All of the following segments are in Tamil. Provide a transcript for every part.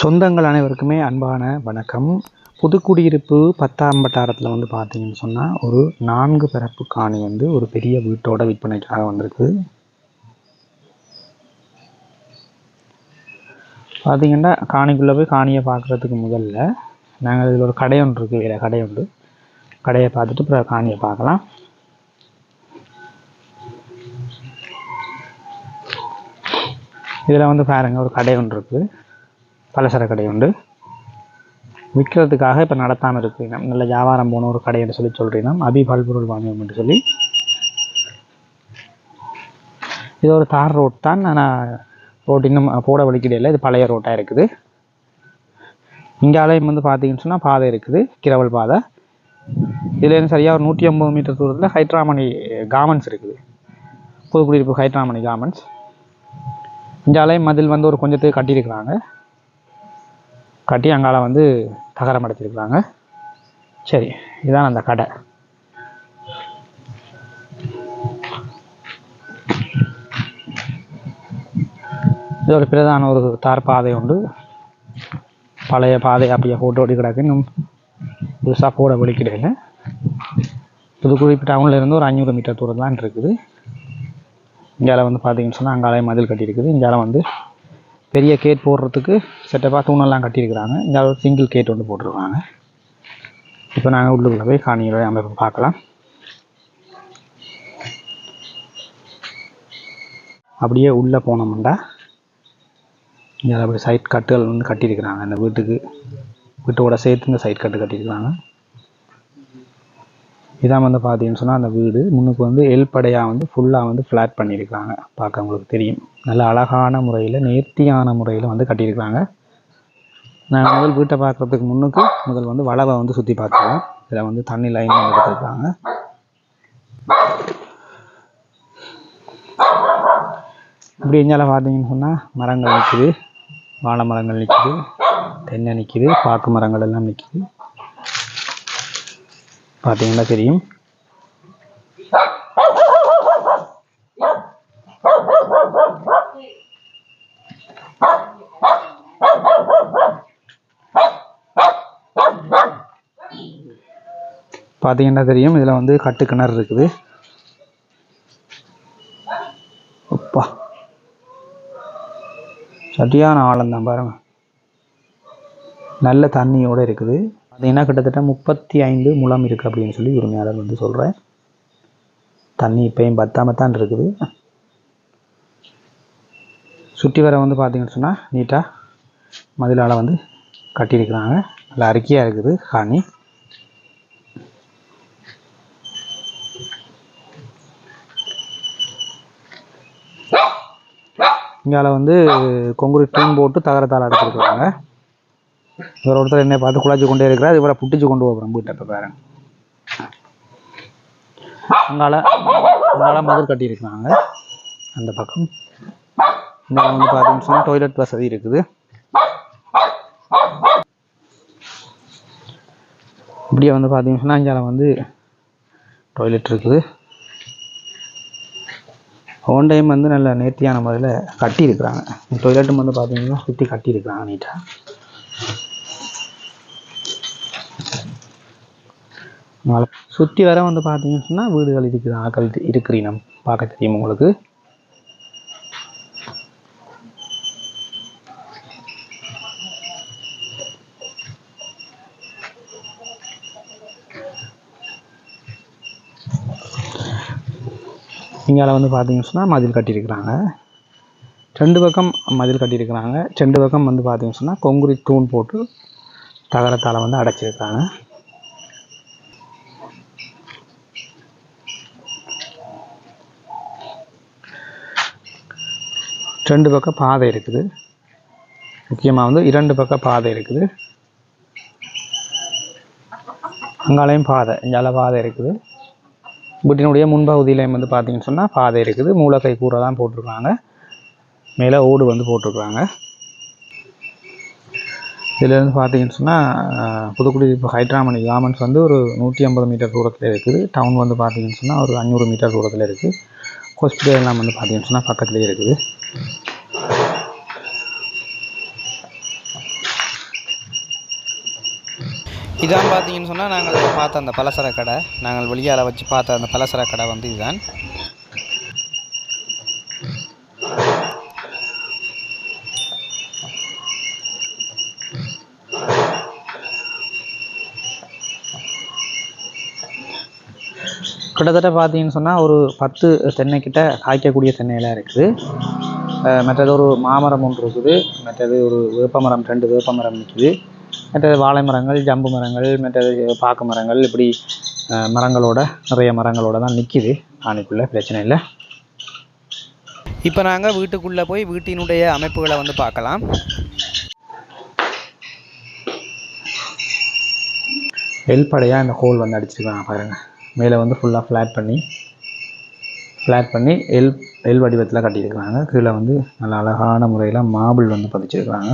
சொந்தங்கள் அனைவருக்குமே அன்பான வணக்கம். புதுக்குடியிருப்பு பத்தாம் வட்டாரத்தில் வந்து பார்த்தீங்கன்னு சொன்னால் ஒரு நான்கு பிறப்பு காணி வந்து ஒரு பெரிய வீட்டோட விற்பனைக்காக வந்திருக்கு. பார்த்தீங்கன்னா காணிக்குள்ளே போய் காணியை பார்க்குறதுக்கு முதல்ல நாங்கள் இதில் ஒரு கடை ஒன்று இருக்குது வேறு கடை உண்டு. கடையை பார்த்துட்டு அப்புறம் காணியை பார்க்கலாம். இதில் வந்து பாருங்கள் ஒரு கடை ஒன்று இருக்குது பலசர கடை உண்டு விற்கிறதுக்காக இப்போ நடத்தாமல் இருக்கிறீங்க நல்ல வியாபாரம் போன ஒரு கடைன்னு சொல்லி சொல்கிறீங்கன்னா அபி பல்பொருள் வாங்கியோம்னு சொல்லி. இது ஒரு தார் ரோட் தான். ஆனால் ரோட் இன்னும் போட வழிக்கிடையில் இது பழைய ரோட்டாக இருக்குது. இங்காலையும் வந்து பார்த்தீங்கன்னு சொன்னால் பாதை இருக்குது. கிரவல் பாதை. இதுலேருந்து சரியாக ஒரு நூற்றி ஐம்பது மீட்டர் தூரத்தில் ஹைட்ராமணி கார்மெண்ட்ஸ் இருக்குது. புதுக்குடியிருப்பு ஹைட்ராமணி கார்மெண்ட்ஸ் இங்காலையும் மதில் வந்து ஒரு கொஞ்சத்துக்கு கட்டியிருக்கிறாங்க. கட்டி அங்கால வந்து தகரம் அடைச்சிருக்கிறாங்க. சரி இதான் அந்த கடை. இது ஒரு பிரதான ஒரு தார் பாதை உண்டு. பழைய பாதை அப்படியே ஃபோட்டோ ஓடி கிடக்கு. இன்னும் புதுசாக போட வலிக்கிடையில புதுக்குறிப்பு டவுனில் இருந்து ஒரு அஞ்சூறு மீட்டர் தூரம் தான் இருக்குது. இந்தியாவில் வந்து பார்த்தீங்கன்னு சொன்னால் அங்காலே மதில் கட்டியிருக்குது. இந்தியாவில் வந்து பெரிய கேட் போடுறதுக்கு செட்டப்பாக தூணெல்லாம் கட்டியிருக்கிறாங்க. இந்த அளவு சிங்கிள் கேட் ஒன்று போட்டிருக்காங்க. இப்போ நாங்கள் உள்ளுக்குள்ளே போய் காணிகளை அமைப்பு பார்க்கலாம். அப்படியே உள்ளே போனோம்டா. இங்கே அப்படி சைட் கட்டுகள் வந்து கட்டியிருக்கிறாங்க. இந்த வீட்டுக்கு வீட்டோட சேர்த்து இந்த சைட் கட்டு கட்டியிருக்கிறாங்க. இதான் வந்து பார்த்தீங்கன்னு சொன்னால் அந்த வீடு. முன்னுக்கு வந்து எல்படையாக வந்து ஃபுல்லாக வந்து ஃப்ளாட் பண்ணியிருக்காங்க பார்க்க உங்களுக்கு தெரியும். நல்ல அழகான முறையில் நேர்த்தியான முறையில் வந்து கட்டியிருக்காங்க நான் முதல் வீட்டை பார்க்குறதுக்கு முன்னுக்கு முதல் வந்து வளவை வந்து சுற்றி பார்த்துருவோம் இதில் வந்து தண்ணி லைன் எடுத்துருக்காங்க. இப்படி எஞ்சால பார்த்தீங்கன்னு சொன்னால் மரங்கள் நிற்குது வாழை மரங்கள் நிற்குது தென்னை நிற்குது பாக்கு மரங்கள் எல்லாம் நிற்குது பார்த்தீங்கன்னா தெரியும். பார்த்தீங்கன்னா தெரியும். இதில் வந்து கட்டு கிணறு இருக்குது. அப்பா. சரியான ஆழம் தான் பாருங்க. நல்ல தண்ணியோடு இருக்குது. பார்த்தீங்கன்னா கிட்டத்தட்ட முப்பத்தி ஐந்து முழம் இருக்குது அப்படின்னு சொல்லி உரிமையாளர் வந்து சொல்கிறேன் தண்ணி இப்பயும் பத்தாம தான் இருக்குது. சுற்றி வர வந்து பார்த்தீங்கன்னு சொன்னால் நீட்டாக மதிலால் வந்து கட்டியிருக்கிறாங்க. நல்லா அரிக்கையாக இருக்குது ஹானி இங்கால வந்து கொங்குரி டீம் போட்டு தகரத்தால் அடைச்சிருக்கிறாங்க. இவர் ஒருத்தர் என்னை பார்த்து குழாச்சி கொண்டே இருக்கிறார். இவரை புட்டிச்சு கொண்டு போகிறோம் வீட்டை இப்போ பாருங்க. அங்கால அங்கால மதுர் கட்டியிருக்கிறாங்க. அந்த பக்கம். இந்த வந்து பார்த்தீங்கன்னு சொன்னால் டாய்லெட் வசதி இருக்குது. இப்படியே வந்து பார்த்தீங்கன்னு சொன்னால் இங்கே வந்து டாய்லெட் இருக்குது. ஓன் டைம் வந்து நல்ல நேர்த்தியான முறையில் கட்டியிருக்கிறாங்க. டொய்லெட்டும் வந்து பார்த்தீங்கன்னா சுற்றி கட்டியிருக்கிறாங்க நீட்டாக சுற்றி வர வந்து பார்த்தீங்கன்னு சொன்னால் வீடுகள் இருக்குது ஆக்கள் இருக்கிறீனம் பார்க்க தெரியும் உங்களுக்கு. இங்கால வந்து பார்த்தீங்கன்னு சொன்னால் மதில் கட்டியிருக்கிறாங்க. ரெண்டு பக்கம் மதில் கட்டியிருக்கிறாங்க. ரெண்டு பக்கம் வந்து பார்த்தீங்கன்னு சொன்னால் கொங்குரி தூண் போட்டு தகரத்தால் வந்து அடைச்சிருக்காங்க. ரெண்டு பக்கம் பாதை இருக்குது. முக்கியமாக வந்து இரண்டு பக்கம் பாதை இருக்குது. அங்காலையும் பாதை இங்கால பாதை இருக்குது. வீட்டினுடைய முன்பகுதியிலையும் வந்து பார்த்தீங்கன்னு சொன்னால் பாதை இருக்குது. மூலக்கை கூரை தான் போட்டிருக்காங்க. மேலே ஓடு வந்து போட்டிருக்குறாங்க. இதுலேருந்து பார்த்தீங்கன்னு சொன்னால் புதுக்குடி இப்போ ஹைட்ராமணி கார்மெண்ட்ஸ் வந்து ஒரு நூற்றி ஐம்பது மீட்டர் தூரத்தில் இருக்குது. டவுன் வந்து பார்த்தீங்கன்னு சொன்னால் ஒரு அஞ்சூறு மீட்டர் தூரத்தில் இருக்குது ஹாஸ்பிட்டல் எல்லாம் வந்து பார்த்தீங்கன்னு சொன்னால் பக்கத்துலேயே இருக்குது. இதான் பார்த்தீங்கன்னு சொன்னால் நாங்கள் பார்த்த அந்த பலசர கடை. நாங்கள் வெளியால் வச்சு பார்த்த அந்த பலசர கடை வந்து இதுதான். கிட்டத்தட்ட பார்த்தீங்கன்னு சொன்னால் ஒரு பத்து தென்னைக்கிட்ட காய்க்கக்கூடிய தென்னையெல்லாம் இருக்குது. மற்றது ஒரு மாமரம் ஒன்று இருக்குது. மற்றது ஒரு வேப்பமரம் ரெண்டு வேப்பமரம் நிற்குது மற்றது வாழை மரங்கள் ஜம்பு மரங்கள் மற்றது பாக்கு மரங்கள் இப்படி மரங்களோட நிறைய மரங்களோட தான் நிற்கிது ஆணைக்குள்ளே பிரச்சனை இல்லை. இப்போ நாங்கள் வீட்டுக்குள்ளே போய் வீட்டினுடைய அமைப்புகளை வந்து பார்க்கலாம். எல்படையாக இந்த ஹோல் வந்து அடிச்சிருக்காங்க பாருங்கள் மேலே வந்து ஃபுல்லாக ஃப்ளாட் பண்ணி ஃப்ளாட் பண்ணி எல் எல் வடிவத்தில் கட்டியிருக்கிறாங்க. கீழே வந்து நல்ல அழகான முறையில் மாபிள் வந்து பதிச்சிருக்கிறாங்க.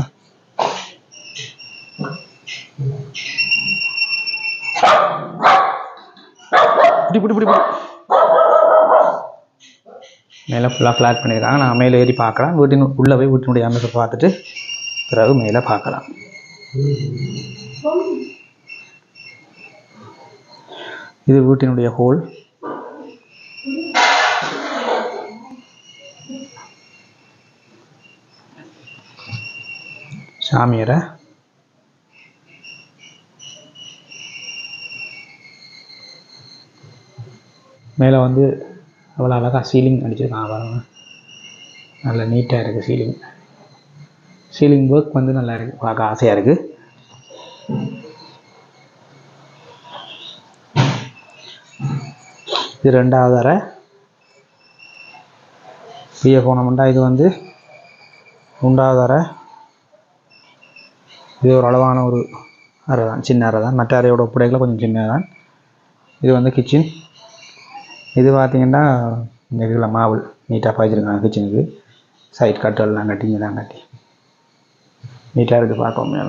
மேலே ஃபுல்லாக ஃப்ளாட் பண்ணியிருக்காங்க. நான் மேலே ஏறி பார்க்கலாம் வீட்டின் உள்ளே போய் வீட்டினுடைய அமைப்பை பார்த்துட்டு பிறகு மேலே பார்க்கலாம். இது வீட்டினுடைய ஹோல் சாமியரை. மேலே வந்து அவ்வளோ அழகாக சீலிங் அடிச்சிருக்காங்க பாருங்க. நல்ல நீட்டாக இருக்குது சீலிங் சீலிங் ஒர்க் வந்து நல்லா இருக்குது பார்க்க ஆசையாக இருக்குது இது ரெண்டாவது அறை பிஏ போனோம்னா இது வந்து மூன்றாவது அறை இது ஒரு அளவான ஒரு அறை தான் சின்ன அறை தான் மற்ற அறையோட ஒப்படைகளை கொஞ்சம் சின்ன தான் இது வந்து கிச்சன் இது பார்த்திங்கன்னா இந்த இதில் மாவு நீட்டாக பாய்ச்சிருக்காங்க கிச்சனுக்கு சைட் கட்டெல்லாம் கட்டி இங்கே கட்டி. நீட்டாக இருக்குது பார்க்க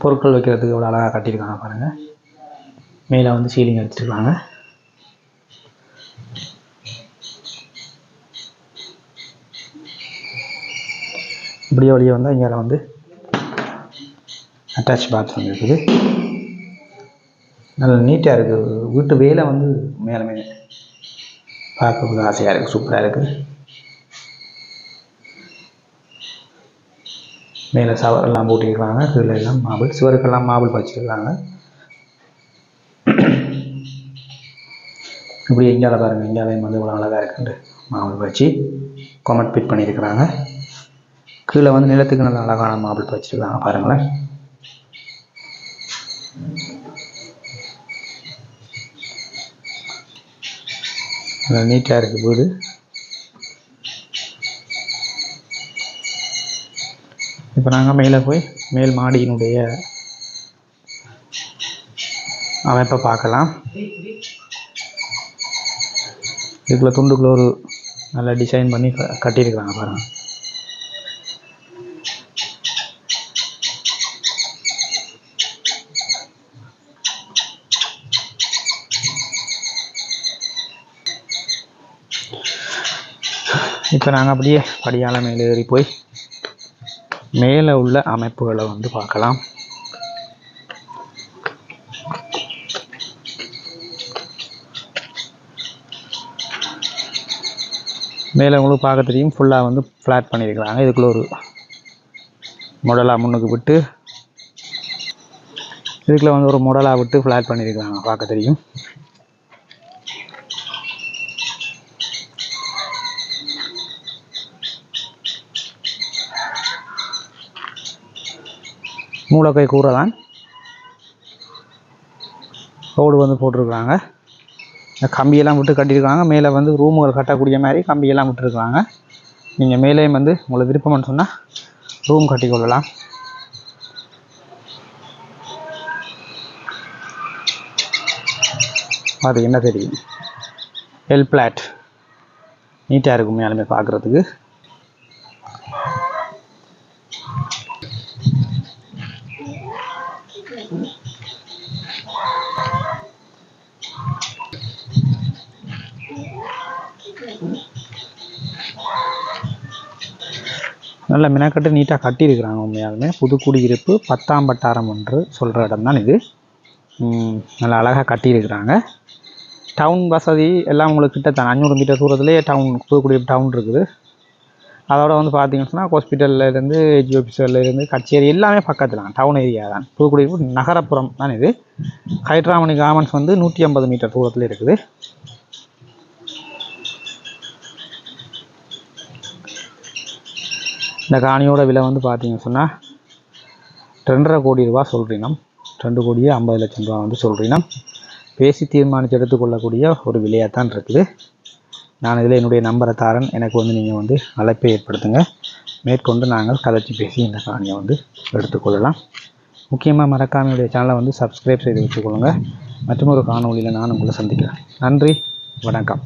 பொருட்கள் வைக்கிறதுக்கு இவ்வளோ அழகாக கட்டியிருக்காங்க பாருங்கள் மேலே வந்து சீலிங் அடிச்சிருக்காங்க இப்படியே வழியே வந்தால் இங்கே வந்து அட்டாச் பாத்ரூம் இருக்குது. நல்ல நீட்டாக இருக்குது வீட்டு வேலை வந்து மேலே மேலே பார்க்கறது ஆசையாக இருக்குது சூப்பராக இருக்குது மேலே சவரெல்லாம் போட்டிருக்கிறாங்க கீழே எல்லாம் மாபிள் சுவருக்கெல்லாம் மாபிள் வச்சுருக்காங்க இப்படி இந்தியாவில் பாருங்கள் இந்தியாவிலையும் வந்து இவ்வளோ அழகாக இருக்குன்ட்டு மாபிள் வச்சு கொமெண்ட் பிட் பண்ணியிருக்கிறாங்க. கீழே வந்து நிலத்துக்கு நல்ல அழகான மாபிள் வச்சுருக்காங்க பாருங்களேன். நல்லா நீட்டாக இருக்குது போது இப்போ நாங்கள் மேலே போய் மேல் மாடியினுடைய அமைப்பை பார்க்கலாம். இதுக்குள்ள துண்டுக்குள்ள ஒரு நல்லா டிசைன் பண்ணி க- கட்டியிருக்கிறாங்க பாருங்க. இப்போ நாங்கள் அப்படியே படியால மேலே ஏறி போய் மேலே உள்ள அமைப்புகளை வந்து பார்க்கலாம். மேலே உங்களுக்கு பார்க்க தெரியும் ஃபுல்லாக வந்து ஃப்ளாட் பண்ணியிருக்கிறாங்க. இதுக்குள்ளே ஒரு மொடலாக முன்னுக்கு விட்டு இதுக்குள்ளே வந்து ஒரு மொடலாக விட்டு ஃப்ளாட் பண்ணியிருக்கிறாங்க பார்க்க தெரியும் மூலக்கை கூரை தான் ரோடு வந்து போட்டிருக்கிறாங்க. கம்பியெல்லாம் விட்டு கட்டியிருக்காங்க. மேலே வந்து ரூமுகள் கட்டக்கூடிய மாதிரி கம்பியெல்லாம் விட்டுருக்காங்க நீங்கள் மேலேயும் வந்து உங்களுக்கு விருப்பம்னு சொன்னால் ரூம் கட்டிக்கொள்ளலாம் அது என்ன தெரியும்? எல் பிளாட் நீட்டாக இருக்கும் மேலுமே பார்க்குறதுக்கு. நல்ல மினக்கட்டு நீட்டாக கட்டியிருக்கிறாங்க உண்மையாலுமே. புதுக்குடியிருப்பு பத்தாம் வட்டாரம் ஒன்று சொல்கிற இடம் தான் இது நல்லா அழகாக கட்டியிருக்கிறாங்க. டவுன் வசதி எல்லாம் உங்களுக்கு கிட்டத்தான் அஞ்சூறு மீட்டர் தூரத்துலேயே டவுன் புதுக்குடியிருப்பு டவுன் இருக்குது. அதோட வந்து பார்த்தீங்கன்னு சொன்னால் ஹாஸ்பிட்டல்லேருந்து ஹெச்ஓபிசியில் ஆஃபீஸர்லேருந்து கச்சேரி எல்லாமே பக்கத்தில் தான் டவுன் ஏரியா தான். புதுக்குடியிருப்பு நகரப்புறம் தான் இது. ஹைட்ராமணி கார்மெண்ட்ஸ் வந்து நூற்றி ஐம்பது மீட்டர் தூரத்தில் இருக்குது. இந்த காணியோட விலை வந்து பார்த்தீங்கன்னு சொன்னால் ரெண்டரை கோடி ரூபா சொல்கிறீனம் ரெண்டு கோடியே ஐம்பது லட்சம் ரூபா வந்து சொல்கிறீனம் பேசி தீர்மானித்து எடுத்துக்கொள்ளக்கூடிய ஒரு விலையாக தான் இருக்குது. நான் இதில் என்னுடைய நம்பரை தாரன். எனக்கு வந்து நீங்கள் வந்து அழைப்பை ஏற்படுத்துங்க. மேற்கொண்டு நாங்கள் கதைச்சி பேசி இந்த காணியை வந்து எடுத்துக்கொள்ளலாம். முக்கியமாக மறக்காம என்னுடைய சேனலை வந்து சப்ஸ்கிரைப் செய்து வச்சுக்கொள்ளுங்க. மற்றும் ஒரு காணொளியில் நான் உங்களை சந்திக்கிறேன். நன்றி. வணக்கம்.